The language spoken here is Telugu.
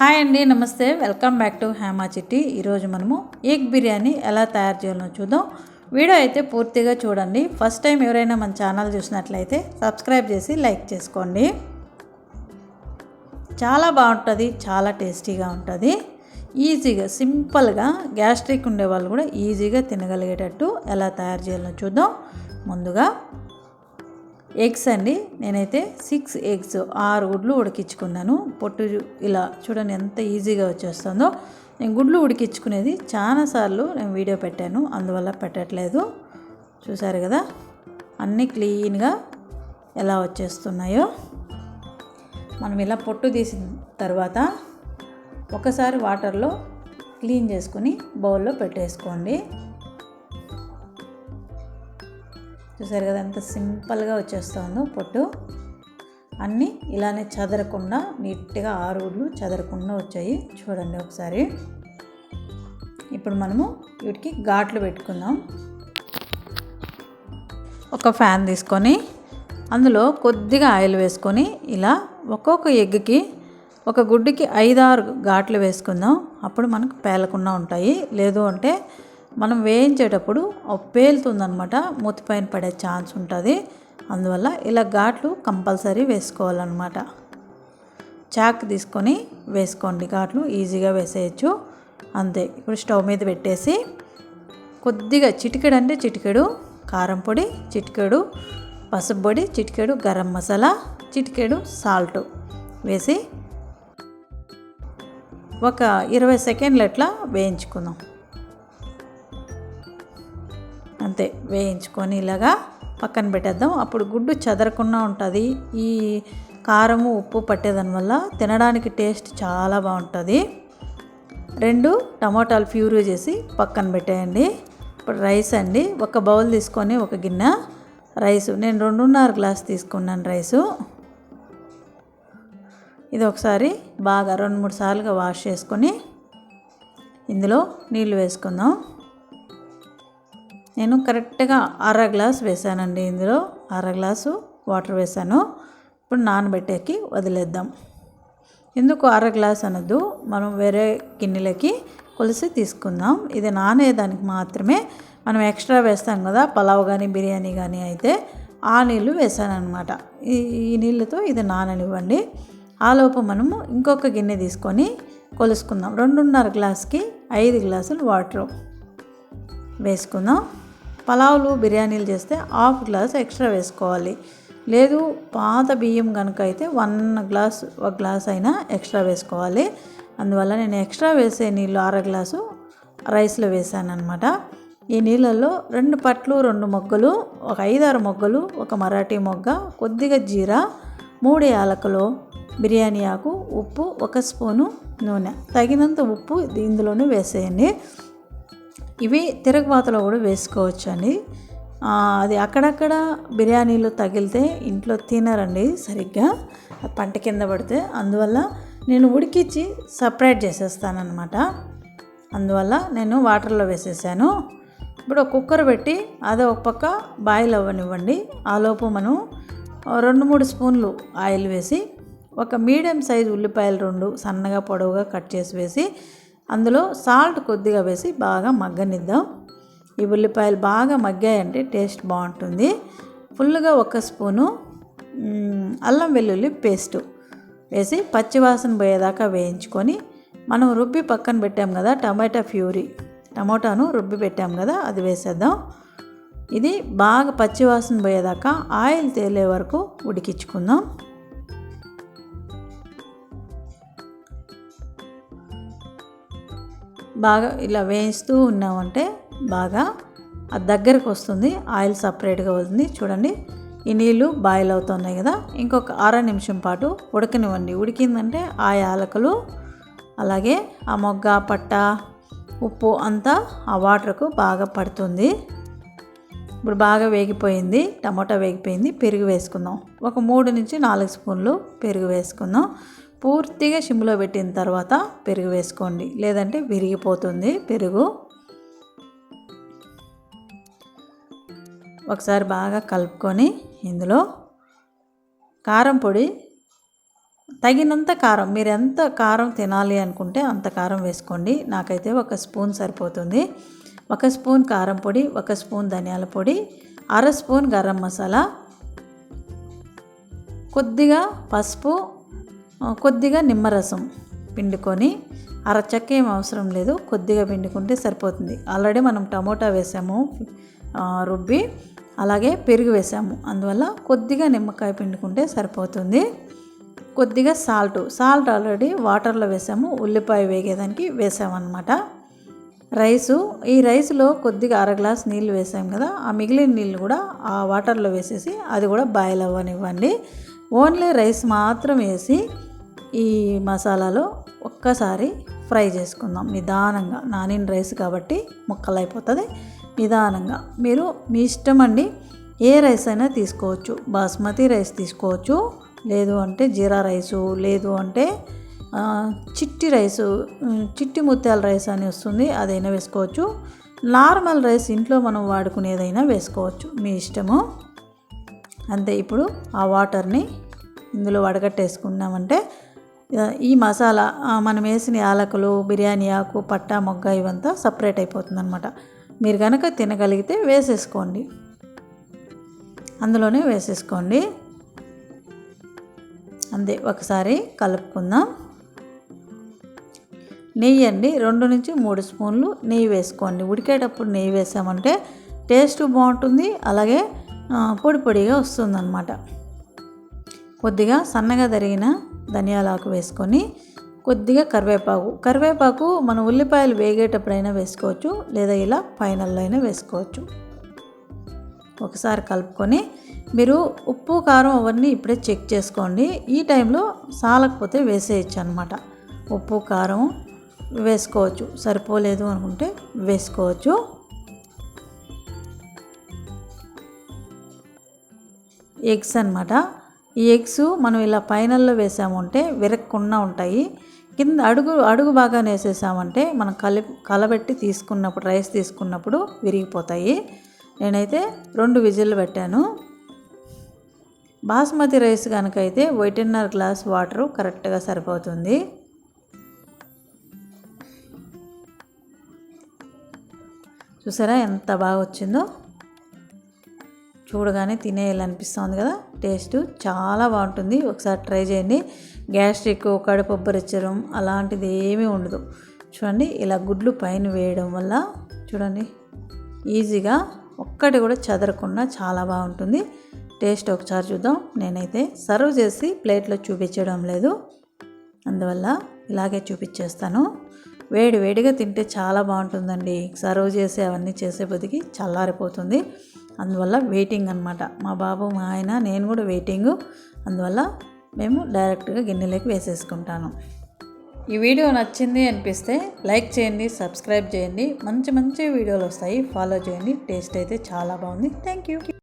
హాయ్ అండి నమస్తే. వెల్కమ్ బ్యాక్ టు హేమా చిట్టి. ఈరోజు మనము ఎగ్ బిర్యానీ ఎలా తయారు చేయాలో చూద్దాం. వీడియో అయితే పూర్తిగా చూడండి. ఫస్ట్ టైం ఎవరైనా మన ఛానల్ చూసినట్లయితే సబ్స్క్రైబ్ చేసి లైక్ చేసుకోండి. చాలా బాగుంటుంది చాలా టేస్టీగా ఉంటుంది. ఈజీగా సింపుల్గా గ్యాస్ట్రిక్ ఉండే వాళ్ళు కూడా ఈజీగా తినగలిగేటట్టు ఎలా తయారు చేయాలో చూద్దాం. ముందుగా ఎగ్స్ అండి. నేనైతే సిక్స్ ఎగ్స్ ఆరు గుడ్లు ఉడికించుకున్నాను. పొట్టు ఇలా చూడండి ఎంత ఈజీగా వచ్చేస్తుందో. నేను గుడ్లు ఉడికించుకునేది చాలాసార్లు నేను వీడియో పెట్టాను. అందువల్ల పెట్టట్లేదు. చూసారు కదా? అన్నీ క్లీన్గా ఎలా వచ్చేస్తున్నాయో. మనం ఇలా పొట్టు తీసిన తర్వాత ఒకసారి వాటర్లో క్లీన్ చేసుకుని బౌల్లో పెట్టేసుకోండి. చూసారు కదా ఎంత సింపుల్గా వచ్చేస్తుందో పొట్టు. అన్నీ ఇలానే చదరకుండా నీట్గా ఆరుగుడ్లు చదరకుండా వచ్చాయి. చూడండి ఒకసారి. ఇప్పుడు మనము వీటికి ఘాట్లు పెట్టుకుందాం. ఒక ఫ్యాన్ తీసుకొని అందులో కొద్దిగా ఆయిల్ వేసుకొని ఇలా ఒక్కొక్క ఎగ్కి ఒక గుడ్డుకి ఐదారు ఘాట్లు వేసుకుందాం. అప్పుడు మనకు పేలకుండా ఉంటాయి. లేదు అంటే మనం వేయించేటప్పుడు పేలుతుందనమాట మూతిపైన పడే ఛాన్స్ ఉంటుంది. అందువల్ల ఇలా ఘాట్లు కంపల్సరీ వేసుకోవాలన్నమాట. చాక్ తీసుకొని వేసుకోండి ఘాట్లు ఈజీగా వేసేయచ్చు. అంతే ఇప్పుడు స్టవ్ మీద పెట్టేసి కొద్దిగా చిటికెడు అంటే చిటికెడు కారం పొడి చిటికెడు పసుపు పొడి చిటికెడు గరం మసాలా చిటికెడు సాల్ట్ వేసి ఒక ఇరవై సెకండ్లు అట్లా వేయించుకుందాం. అంతే వేయించుకొని ఇలాగా పక్కన పెట్టేద్దాం. అప్పుడు గుడ్డు చెదరకుండా ఉంటుంది. ఈ కారము ఉప్పు పట్టేదాని వల్ల తినడానికి టేస్ట్ చాలా బాగుంటుంది. రెండు టమాటాలు ప్యూరీ చేసి పక్కన పెట్టేయండి. ఇప్పుడు రైస్ అండి. ఒక బౌల్ తీసుకొని ఒక గిన్నె రైస్. నేను రెండున్నర గ్లాస్ తీసుకున్నాను రైసు. ఇది ఒకసారి బాగా రెండు మూడు సార్లుగా వాష్ చేసుకొని ఇందులో నీళ్ళు వేసుకుందాం. నేను కరెక్ట్గా అర గ్లాస్ వేసానండి ఇందులో. అర గ్లాసు వాటర్ వేసాను. ఇప్పుడు నానబెట్టేకి వదిలేద్దాం. ఎందుకు అర గ్లాస్ అనొద్దు? మనం వేరే గిన్నెలకి కొలిసి తీసుకుందాం. ఇది నానేదానికి మాత్రమే. మనం ఎక్స్ట్రా వేస్తాం కదా పలావ్ కానీ బిర్యానీ కానీ అయితే ఆ నీళ్ళు వేసానమాట ఈ ఈ నీళ్ళతో ఇది నాననివ్వండి. ఆలోపు మనము ఇంకొక గిన్నె తీసుకొని కొలుసుకుందాం. రెండున్నర గ్లాస్కి ఐదు గ్లాసులు వాటర్ వేసుకుందాం. పలావులు బిర్యానీలు చేస్తే హాఫ్ గ్లాస్ ఎక్స్ట్రా వేసుకోవాలి. లేదు పాత బియ్యం కనుక అయితే వన్ గ్లాస్ ఒక గ్లాస్ అయినా ఎక్స్ట్రా వేసుకోవాలి. అందువల్ల నేను ఎక్స్ట్రా వేసే నీళ్ళు అర గ్లాసు రైస్లో వేసాను అనమాట ఈ నీళ్ళల్లో రెండు పట్లు రెండు మొగ్గలు ఒక ఐదారు మొగ్గలు ఒక మరాఠీ మొగ్గ కొద్దిగా జీరా మూడు యాలకులు బిర్యానీ ఆకు ఉప్పు ఒక స్పూను నూనె. తగినంత ఉప్పు ఇందులోనే వేసేయండి. ఇవి తిరగబాతలో కూడా వేసుకోవచ్చు అండి అది అక్కడక్కడ బిర్యానీలు తగిలితే ఇంట్లో తినరండి సరిగ్గా. పంట కింద పడితే అందువల్ల నేను ఉడికించి సపరేట్ చేసేస్తానమాట అందువల్ల నేను వాటర్లో వేసేసాను. ఇప్పుడు కుక్కర్ పెట్టి అదే ఒక పక్క బాయిల్ అవ్వనివ్వండి. ఆలోపు మనం రెండు మూడు స్పూన్లు ఆయిల్ వేసి ఒక మీడియం సైజు ఉల్లిపాయలు రెండు సన్నగా పొడవుగా కట్ చేసి వేసి అందులో సాల్ట్ కొద్దిగా వేసి బాగా మగ్గనిద్దాం. ఈ ఉల్లిపాయలు బాగా మగ్గాయంటే టేస్ట్ బాగుంటుంది. ఫుల్గా ఒక స్పూను అల్లం వెల్లుల్లి పేస్టు వేసి పచ్చివాసన పోయేదాకా వేయించుకొని మనం రుబ్బి పక్కన పెట్టాం కదా టమాటా ఫ్యూరీ టమాటాను రుబ్బి పెట్టాం కదా అది వేసేద్దాం. ఇది బాగా పచ్చివాసన పోయేదాకా ఆయిల్ తేలే వరకు ఉడికించుకుందాం. బాగా ఇలా వేయిస్తూ ఉన్నామంటే బాగా అది దగ్గరకు వస్తుంది. ఆయిల్ సపరేట్గా వస్తుంది చూడండి. ఈ నీళ్ళు బాయిల్ అవుతున్నాయి కదా. ఇంకొక అర నిమిషం పాటు ఉడకనివ్వండి. ఉడికిందంటే ఆ యాలకులు అలాగే ఆ మొగ్గ పట్ట ఉప్పు అంతా ఆ వాటర్కు బాగా పడుతుంది. ఇప్పుడు బాగా వేగిపోయింది. టమాటా వేగిపోయింది. పెరుగు వేసుకుందాం. ఒక మూడు నుంచి నాలుగు స్పూన్లు పెరుగు వేసుకుందాం. పూర్తిగా సిమ్లో పెట్టిన తర్వాత పెరుగు వేసుకోండి. లేదంటే విరిగిపోతుంది పెరుగు. ఒకసారి బాగా కలుపుకొని ఇందులో కారం పొడి తగినంత కారం మీరు ఎంత కారం తినాలి అనుకుంటే అంత కారం వేసుకోండి. నాకైతే ఒక స్పూన్ సరిపోతుంది. ఒక స్పూన్ కారం పొడి ఒక స్పూన్ ధనియాల పొడి అర స్పూన్ గరం మసాలా కొద్దిగా పసుపు కొద్దిగా నిమ్మరసం పిండుకొని అరచక్క ఏం అవసరం లేదు కొద్దిగా పిండుకుంటే సరిపోతుంది. ఆల్రెడీ మనం టమోటా వేసాము రుబ్బి అలాగే పెరుగు వేసాము. అందువల్ల కొద్దిగా నిమ్మకాయ పిండుకుంటే సరిపోతుంది. కొద్దిగా సాల్ట్ సాల్ట్ ఆల్రెడీ వాటర్లో వేసాము ఉల్లిపాయ వేగేదానికి వేసామన్నమాట. రైసు ఈ రైస్లో కొద్దిగా అర గ్లాస్ నీళ్ళు వేసాం కదా ఆ మిగిలిన నీళ్ళు కూడా ఆ వాటర్లో వేసేసి అది కూడా బాయిల్ అవ్వనివ్వండి. ఓన్లీ రైస్ మాత్రం వేసి ఈ మసాలాలో ఒక్కసారి ఫ్రై చేసుకుందాం నిదానంగా. నానిన రైస్ కాబట్టి ముక్కలు అయిపోతుంది నిదానంగా. మీరు మీ ఇష్టం అండి. ఏ రైస్ అయినా తీసుకోవచ్చు. బాస్మతి రైస్ తీసుకోవచ్చు. లేదు అంటే జీరా రైసు లేదు అంటే చిట్టి రైసు చిట్టి ముత్యాల రైస్ అని వస్తుంది అదైనా వేసుకోవచ్చు. నార్మల్ రైస్ ఇంట్లో మనం వాడుకునేదైనా వేసుకోవచ్చు. మీ ఇష్టము. అంతే. ఇప్పుడు ఆ వాటర్ని ఇందులో వడగట్టేసుకున్నామంటే ఈ మసాలా మనం వేసిన యాలకులు బిర్యానీ ఆకు పట్టా మొగ్గ ఇవంతా సపరేట్ అయిపోతుంది అనమాట మీరు కనుక తినగలిగితే వేసేసుకోండి. అందులోనే వేసేసుకోండి. అంతే ఒకసారి కలుపుకుందాం. నెయ్యి అండి రెండు నుంచి మూడు స్పూన్లు నెయ్యి వేసుకోండి. ఉడికేటప్పుడు నెయ్యి వేసామంటే టేస్ట్ బాగుంటుంది అలాగే పొడి పొడిగా వస్తుందన్నమాట. కొద్దిగా సన్నగా తరిగిన ధనియాలాకు వేసుకొని కొద్దిగా కరివేపాకు. కరివేపాకు మనం ఉల్లిపాయలు వేగేటప్పుడైనా వేసుకోవచ్చు లేదా ఇలా ఫైనల్లో అయినా వేసుకోవచ్చు. ఒకసారి కలుపుకొని మీరు ఉప్పు కారం అవన్నీ ఇప్పుడే చెక్ చేసుకోండి. ఈ టైంలో సాలకపోతే వేసేయచ్చు అనమాట ఉప్పు కారం వేసుకోవచ్చు. సరిపోలేదు అనుకుంటే వేసుకోవచ్చు. ఎగ్స్ అన్నమాట. ఈ ఎగ్స్ మనం ఇలా పైనల్లో వేసామంటే విరక్కుండా ఉంటాయి. కింద అడుగు అడుగు బాగా వేసేసామంటే మనం కలి కలబెట్టి తీసుకున్నప్పుడు రైస్ తీసుకున్నప్పుడు విరిగిపోతాయి. నేనైతే రెండు విజిల్లు పెట్టాను. బాస్మతి రైస్ కనుక అయితే ఒకటిన్నర గ్లాస్ వాటరు కరెక్ట్గా సరిపోతుంది. చూసారా ఎంత బాగా వచ్చిందో చూడగానే తినేయాలనిపిస్తుంది కదా. టేస్ట్ చాలా బాగుంటుంది. ఒకసారి ట్రై చేయండి. గ్యాస్ట్రిక్ కడుపు అలాంటిది ఏమీ ఉండదు. చూడండి ఇలా గుడ్లు పైన వేయడం వల్ల చూడండి ఈజీగా ఒక్కటి కూడా చదరకుండా చాలా బాగుంటుంది. టేస్ట్ ఒకసారి చూద్దాం. నేనైతే సర్వ్ చేసి ప్లేట్లో చూపించడం లేదు. అందువల్ల ఇలాగే చూపించేస్తాను. వేడి వేడిగా తింటే చాలా బాగుంటుందండి. సర్వ్ చేసి అవన్నీ చేసే బతికి చల్లారిపోతుంది. అందువల్ల వెయిటింగ్ అనమాట మా బాబు మా ఆయన నేను కూడా వెయిటింగ్ అందువల్ల మేము డైరెక్ట్గా గిన్నెలోకి వేసేసుకుంటాను. ఈ వీడియో నచ్చింది అనిపిస్తే లైక్ చేయండి సబ్స్క్రైబ్ చేయండి. మంచి మంచి వీడియోలు వస్తాయి. ఫాలో చేయండి. టేస్ట్ అయితే చాలా బాగుంది. Thank you